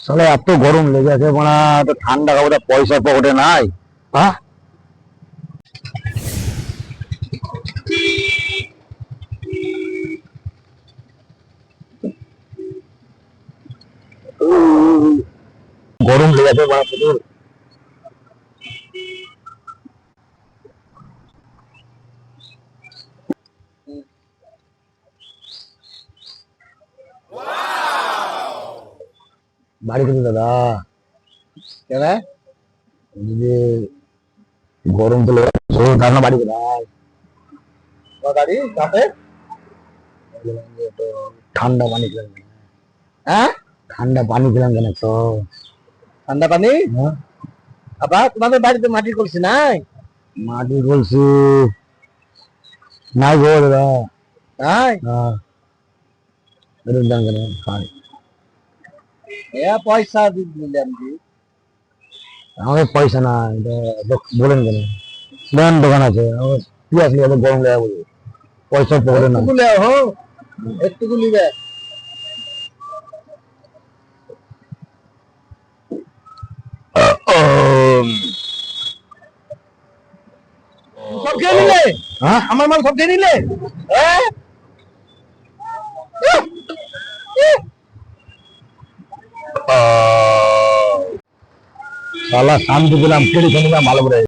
সালে এত গরম লেগে আছে মানে ঠান্ডা কাপড়ে পয়সা পকেটে নাই হ্যাঁ? গরম লেগে আছে মানে বাড়ি কিন্তু দাদা। কেন? যে গরম তো না বাড়ি কোথায় কাপে ঠান্ডা পানি খেলাম হ্যাঁ? ঠান্ডা পানি খেলাম কেন তো? ঠান্ডা পানি? হ্যাঁ? আবার তোমাদের বাড়িতে মাটি কলসি নাই? মাটি বলছি নাই গো দাদা। নাই? হ্যাঁ। এরকম কেন? এ পয়সা দিলাম আমাদের পয়সা না বলেন কেন? দেন দোকান আছে পিয়াস নিয়ে গরম লেগে বলব পয়সা পকেটে না। একটু হো সব খেয়ে নিলে? হ্যাঁ? আমার মাল সব খেয়ে নিলে? হ্যাঁ? শালা শান্তি দিলাম কেড়ে শুনলাম ভালো করে।